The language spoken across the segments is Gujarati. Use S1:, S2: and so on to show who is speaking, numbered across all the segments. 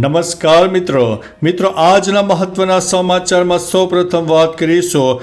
S1: નમસ્કાર મિત્રો. મિત્રો, આજના મહત્વના સમાચારમાં સૌપ્રથમ વાત કરીશું.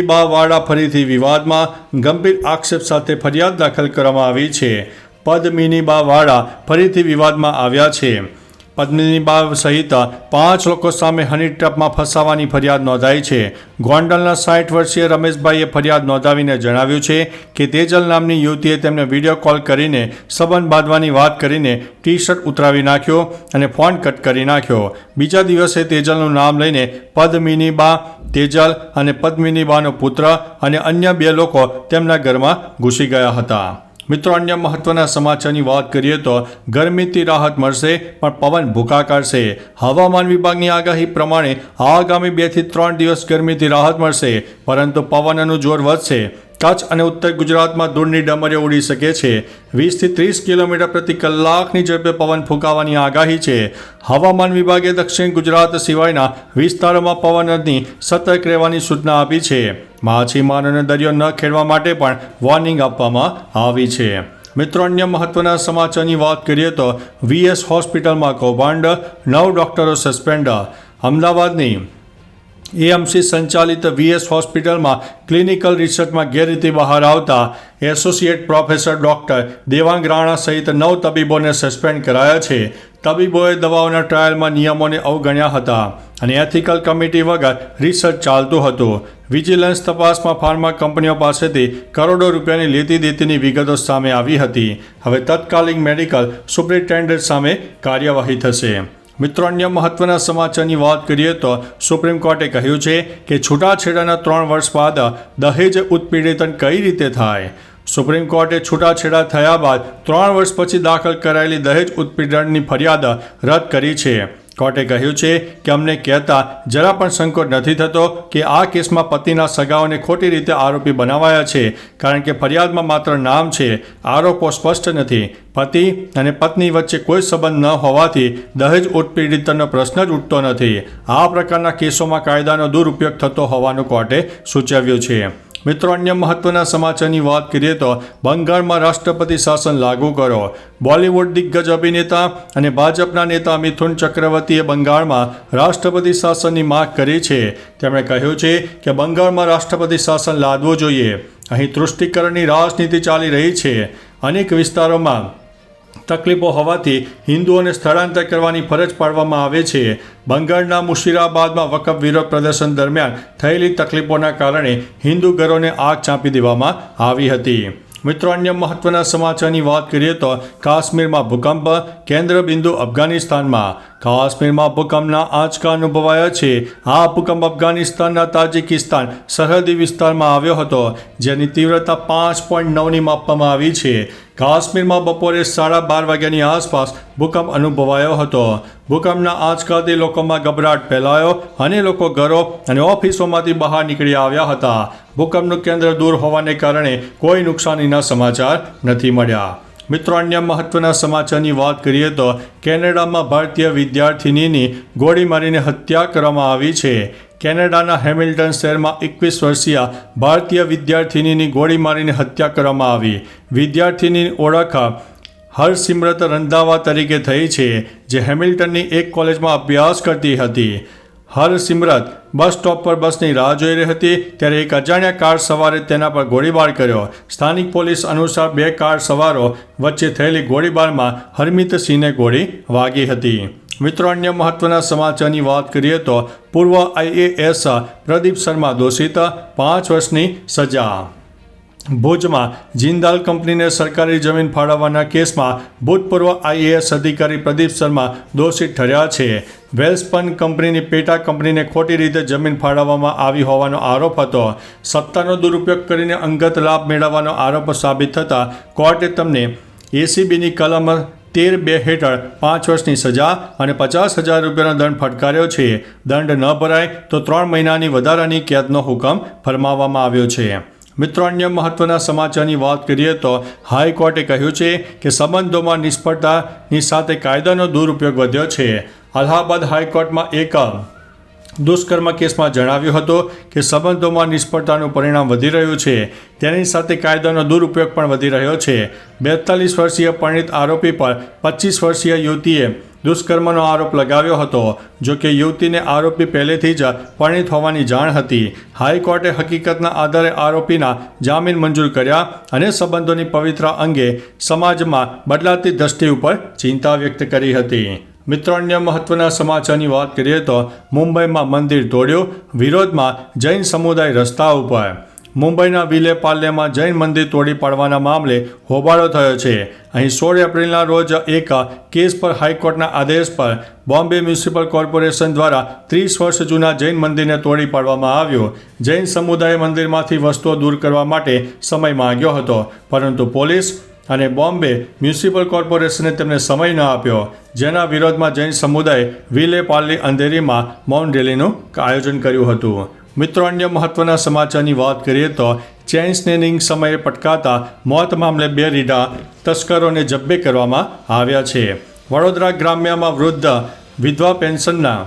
S1: બા વાડા ફરીથી વિવાદમાં ગંભીર આક્ષેપ સાથે ફરિયાદ દાખલ કરવામાં આવી છે. પદ્મિની બા વાડા ફરીથી વિવાદમાં આવ્યા છે. પદ્મિની બા સહિત પાંચ લોકો સામે હની ટ્રેપમાં ફસાવાની ફરિયાદ નોંધાઈ છે. ગોંડલના સાઠ વર્ષીય રમેશભાઈએ ફરિયાદ નોંધાવીને જણાવ્યું છે કે તેજલ નામની યુવતીએ તેમને વીડિયો કોલ કરીને સંબંધ બાંધવાની વાત કરીને ટી શર્ટ ઉતરાવી નાખ્યો અને ફોન કટ કરી નાખ્યો. બીજા દિવસે તેજલનું નામ લઈને પદ્મિની બા, તેજલ અને પદ્મિની બાનો પુત્ર અને અન્ય બે લોકો તેમના ઘરમાં ઘૂસી ગયા હતા. મિત્રો, અન્ય મહત્વના સમાચારની વાત કરીએ તો ગરમીથી રાહત મળશે, પણ પવન ભૂકા કાઢશે હવામાન વિભાગની આગાહી પ્રમાણે આગામી બેથી ત્રણ દિવસ ગરમીથી રાહત મળશે, પરંતુ પવનનું જોર વધશે. કચ્છ અને ઉત્તર ગુજરાતમાં ધૂળની ડમરીઓ ઉડી શકે છે. વીસથી ત્રીસ કિલોમીટર પ્રતિ કલાકની ઝડપે પવન ફૂંકાવાની આગાહી છે. હવામાન વિભાગે દક્ષિણ ગુજરાત સિવાયના વિસ્તારોમાં પવનની સતર્ક રહેવાની સૂચના આપી છે. માછીમારોને દરિયો ન ખેડવા માટે પણ વોર્નિંગ આપવામાં આવી છે. મિત્રો, અન્ય મહત્વના સમાચારની વાત કરીએ તો વીએસ હોસ્પિટલમાં કૌભાંડ, નવ ડોક્ટરો સસ્પેન્ડ. અમદાવાદની એએમસી સંચાલિત વીએસ હોસ્પિટલમાં ક્લિનિકલ રિસર્ચમાં ગેરરીતિ બહાર આવતા associate professor doctor Devang Rana સહિત નવ તબીબોને સસ્પેન્ડ કરાયા છે. તબીબોએ દવાઓના ટ્રાયલમાં નિયમોને અવગણ્યા હતા અને એથિકલ કમિટી વગર રિસર્ચ ચાલતું હતું. વિજિલન્સ તપાસમાં ફાર્મા કંપનીઓ પાસેથી કરોડો રૂપિયાની લેતી દેતીની વિગતો સામે આવી હતી. હવે તત્કાલીન મેડિકલ સુપ્રિન્ટેન્ડન્ટ સામે કાર્યવાહી થશે. મિત્રો, અન્ય મહત્વના સમાચારની વાત કરીએ તો સુપ્રીમ કોર્ટે કહ્યું છે કે છૂટાછેડાના ત્રણ વર્ષ બાદ દહેજ ઉત્પીડિતન કઈ રીતે થાય? સુપ્રીમ કોર્ટે છૂટાછેડા થયા બાદ ત્રણ વર્ષ પછી દાખલ કરાયેલી દહેજ ઉત્પીડનની ફરિયાદ રદ કરી છે. કોર્ટે કહ્યું છે કે અમને કહેતા જરા પણ સંકોચ નથી થતો કે આ કેસમાં પતિના સગાઓને ખોટી રીતે આરોપી બનાવાયા છે, કારણ કે ફરિયાદમાં માત્ર નામ છે, આરોપો સ્પષ્ટ નથી. પતિ અને પત્ની વચ્ચે કોઈ સંબંધ ન હોવાથી દહેજ ઉત્પીડિતનો પ્રશ્ન જ ઉઠતો નથી. આ પ્રકારના કેસોમાં કાયદાનો દુરુપયોગ થતો હોવાનું કોર્ટે સૂચવ્યું છે. મિત્રો, અન્ય મહત્વના સમાચારની વાત કરીએ તો બંગાળમાં રાષ્ટ્રપતિ શાસન લાગુ કરો. બોલિવૂડ દિગ્ગજ અભિનેતા અને ભાજપના નેતા મિથુન ચક્રવર્તીએ બંગાળમાં રાષ્ટ્રપતિ શાસનની માગ કરી છે. તેમણે કહ્યું છે કે બંગાળમાં રાષ્ટ્રપતિ શાસન લાદવું જોઈએ. અહીં તૃષ્ટિકરણની રાજનીતિ ચાલી રહી છે. અનેક વિસ્તારોમાં તકલીફો હોવાથી હિન્દુઓને સ્થળાંતર કરવાની ફરજ પાડવામાં આવે છે. બંગાળના મુશીરાબાદમાં વકફ વિરોધ પ્રદર્શન દરમિયાન થયેલી તકલીફોના કારણે હિન્દુ ઘરોને આગ ચાંપી દેવામાં આવી હતી. મિત્રો, અન્ય મહત્વના સમાચારની વાત કરીએ તો કાશ્મીરમાં ભૂકંપ કેન્દ્ર બિંદુ અફઘાનિસ્તાનમાં. કાશ્મીરમાં ભૂકંપના આંચકા અનુભવાયા છે. આ ભૂકંપ અફઘાનિસ્તાનના તાજિકિસ્તાન, સરહદી વિસ્તારમાં આવ્યો હતો, જેની તીવ્રતા પાંચ પોઈન્ટ નવની માપવામાં આવી છે. કાશ્મીરમાં બપોરે સાડા બાર વાગ્યાની આસપાસ ભૂકંપ અનુભવાયો હતો. ભૂકંપના આંચકાથી લોકોમાં ગભરાટ ફેલાયો અને લોકો ઘરો અને ઓફિસોમાંથી બહાર નીકળી આવ્યા હતા. ભૂકંપનું કેન્દ્ર દૂર હોવાને કારણે કોઈ નુકસાનીના સમાચાર નથી મળ્યા. મિત્રો, અન્ય મહત્વના સમાચારની વાત કરીએ તો કેનેડામાં ભારતીય વિદ્યાર્થિનીની ગોળી મારીને હત્યા કરવામાં આવી છે. કેનેડાના હેમિલ્ટન શહેરમાં એકવીસ વર્ષીય ભારતીય વિદ્યાર્થિનીની ગોળી મારીને હત્યા કરવામાં આવી. વિદ્યાર્થિનીની ઓળખ હરસિમરત રંધાવા તરીકે થઈ છે, જે હેમિલ્ટનની એક કોલેજમાં અભ્યાસ કરતી હતી. હરસિમરત બસ સ્ટોપ પર બસની રાહ જોઈ રહી હતી, ત્યારે એક અજાણ્યા કાર સવારે તેના પર ગોળીબાર કર્યો. સ્થાનિક પોલીસ અનુસાર બે કાર સવારો વચ્ચે થયેલી ગોળીબારમાં હરમિત સિંહને ગોળી વાગી હતી. મિત્રો, અન્ય મહત્વના સમાચારની વાત કરીએ તો પૂર્વ આઈએએસ પ્રદીપ શર્મા દોષિત, પાંચ વર્ષની સજા. ભુજમાં જિંદાલ કંપનીને સરકારી જમીન ફાળવવાના કેસમાં ભૂતપૂર્વ આઈએએસ અધિકારી પ્રદીપ શર્મા દોષિત ઠર્યા છે. વેલ્સપન કંપનીની પેટા કંપનીને ખોટી રીતે જમીન ફાળવવામાં આવી હોવાનો આરોપ હતો. સત્તાનો દુરુપયોગ કરીને અંગત લાભ મેળવવાનો આરોપ સાબિત થતાં કોર્ટે તેમને એસીબીની કલમ તેર બે હેઠળ પાંચ વર્ષની સજા અને પચાસ હજાર રૂપિયાનો દંડ ફટકાર્યો છે. દંડ ન ભરાય તો ત્રણ મહિનાની વધારાની કેદનો હુકમ ફરમાવવામાં આવ્યો છે. મિત્રો, અન્ય મહત્વના સમાચારની વાત કરીએ તો હાઈકોર્ટે કહ્યું છે કે સંબંધોમાં નિષ્ફળતાની સાથે કાયદાનો દુરુપયોગ વધ્યો છે. અલ્હાબાદ હાઈકોર્ટમાં એક દુષ્કર્મ કેસમાં જણાવ્યું હતું કે સંબંધોમાં નિષ્ફળતાનું પરિણામ વધી રહ્યું છે. તેની સાથે કાયદાનો દુરુપયોગ પણ વધી રહ્યો છે. બેતાલીસ વર્ષીય પરિણિત આરોપી પર પચીસ વર્ષીય યુવતીએ દુષ્કર્મનો આરોપ લગાવ્યો હતો, જો કે યુવતીને આરોપી પહેલેથી જ પરિણીત હોવાની જાણ હતી. હાઈકોર્ટે હકીકતના આધારે આરોપીના જામીન મંજૂર કર્યા અને સંબંધોની પવિત્ર અંગે સમાજમાં બદલાતી દ્રષ્ટિ ઉપર ચિંતા વ્યક્ત કરી હતી. મિત્રો અન્ય મહત્વના સમાચારની વાત કરીએ તો મુંબઈમાં મંદિર તોડ્યું, વિરોધમાં જૈન સમુદાય રસ્તા ઉપર મુંબઈના વિલે પાલ્યમાં જૈન મંદિર તોડી પાડવાના મામલે હોબાળો થયો છે. અહીં સોળ એપ્રિલના રોજ એક કેસ પર હાઈકોર્ટના આદેશ પર બોમ્બે મ્યુનિસિપલ કોર્પોરેશન દ્વારા ત્રીસ વર્ષ જૂના જૈન મંદિરને તોડી પાડવામાં આવ્યું. જૈન સમુદાય મંદિરમાંથી વસ્તુઓ દૂર કરવા માટે સમય માંગ્યો હતો. પરંતુ પોલીસ અને બોમ્બે મ્યુનિસિપલ કોર્પોરેશને તેમને સમય ન આપ્યો, જેના વિરોધમાં જૈન સમુદાય વિલે પાલ્લી અંધેરીમાં મૌન રેલીનું આયોજન કર્યું હતું. મિત્રો, અન્ય મહત્વના સમાચારની વાત કરીએ તો, ચેઇન સ્નેનિંગ સમયે પટકાતા મોત મામલે બે રીડા તસ્કરોને જબ્બે કરવામાં આવ્યા છે. વડોદરા ગ્રામ્યમાં વૃદ્ધ વિધવા પેન્શનના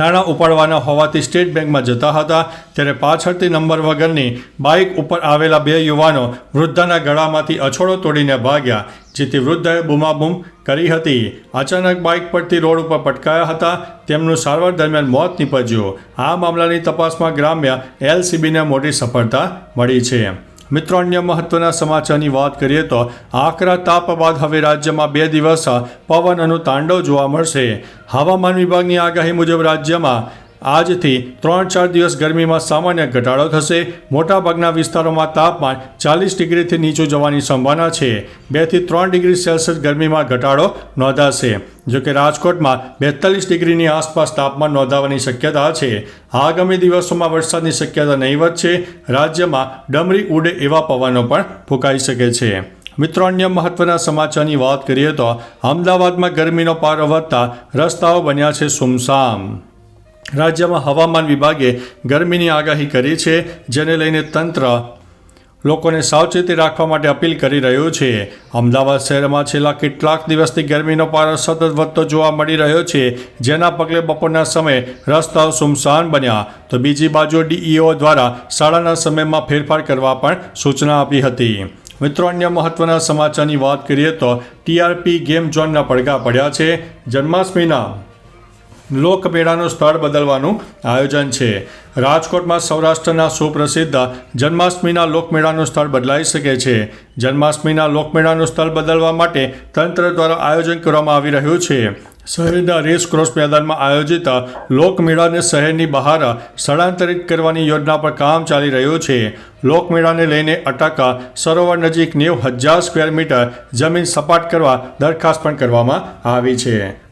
S1: નાણાં ઉપાડવાના હોવાથી સ્ટેટ બેંકમાં જતા હતા, ત્યારે પાછળથી નંબર વગરની બાઇક ઉપર આવેલા બે યુવાનો વૃદ્ધાના ગળામાંથી અછોડો તોડીને ભાગ્યા, જેથી વૃદ્ધાએ બૂમાબૂમ કરી હતી. અચાનક બાઇક પરથી રોડ ઉપર પટકાયા હતા, તેમનું સારવાર દરમિયાન મોત નીપજ્યું. આ મામલાની તપાસમાં ગ્રામ્ય એલસીબીને મોટી સફળતા મળી છે. મિત્રો, અન્ય મહત્વના સમાચારની વાત કરીએ તો આકરા તાપ બાદ હવે રાજ્યમાં બે દિવસ પવનનું તાંડવ જોવા મળશે. હવામાન વિભાગની આગાહી મુજબ રાજ્યમાં આજથી ત્રણ ચાર દિવસ ગરમીમાં સામાન્ય ઘટાડો થશે. મોટાભાગના વિસ્તારોમાં તાપમાન ચાલીસ ડિગ્રીથી નીચું જવાની સંભાવના છે. બેથી ત્રણ ડિગ્રી સેલ્સિયસ ગરમીમાં ઘટાડો નોંધાશે. જોકે રાજકોટમાં બેતાલીસ ડિગ્રીની આસપાસ તાપમાન નોંધાવાની શક્યતા છે. આગામી દિવસોમાં વરસાદની શક્યતા નહીવત છે. રાજ્યમાં ડમરી ઉડે એવા પવનો પણ ફૂંકાઈ શકે છે. મિત્રો, અન્ય મહત્વના સમાચારની વાત કરીએ તો અમદાવાદમાં ગરમીનો પારો વધતા રસ્તાઓ બન્યા છે સુમસામ. રાજ્યમાં હવામાન વિભાગે ગરમીની આગાહી કરી છે, જેને લઈને તંત્ર લોકોને સાવચેતી રાખવા માટે અપીલ કરી રહ્યું છે. અમદાવાદ શહેરમાં છેલ્લા કેટલાક દિવસથી ગરમીનો પારો સતત વધતો જોવા મળી રહ્યો છે, જેના પગલે બપોરના સમયે રસ્તાઓ સુમસાન બન્યા. તો બીજી બાજુ ડીઈઓ દ્વારા શાળાના સમયમાં ફેરફાર કરવા પણ સૂચના આપી હતી. મિત્રો, અન્ય મહત્વના સમાચારની વાત કરીએ તો ટીઆરપી ગેમ ઝોનના પડઘા પડ્યા છે. જન્માષ્ટમીના લોકમેળાનું સ્થળ બદલવાનું આયોજન છે. રાજકોટમાં સૌરાષ્ટ્રના સુપ્રસિદ્ધ જન્માષ્ટમીના લોકમેળાનું સ્થળ બદલાઈ શકે છે. જન્માષ્ટમીના લોકમેળાનું સ્થળ બદલવા માટે તંત્ર દ્વારા આયોજન કરવામાં આવી રહ્યું છે. શહેરના રેસ ક્રોસ મેદાનમાં આયોજિત લોકમેળાને શહેરની બહાર સ્થળાંતરિત કરવાની યોજના પર કામ ચાલી રહ્યું છે. લોકમેળાને લઈને અટક સરોવર નજીક નેવ હજાર સ્ક્વેર મીટર જમીન સપાટ કરવા દરખાસ્ત પણ કરવામાં આવી છે.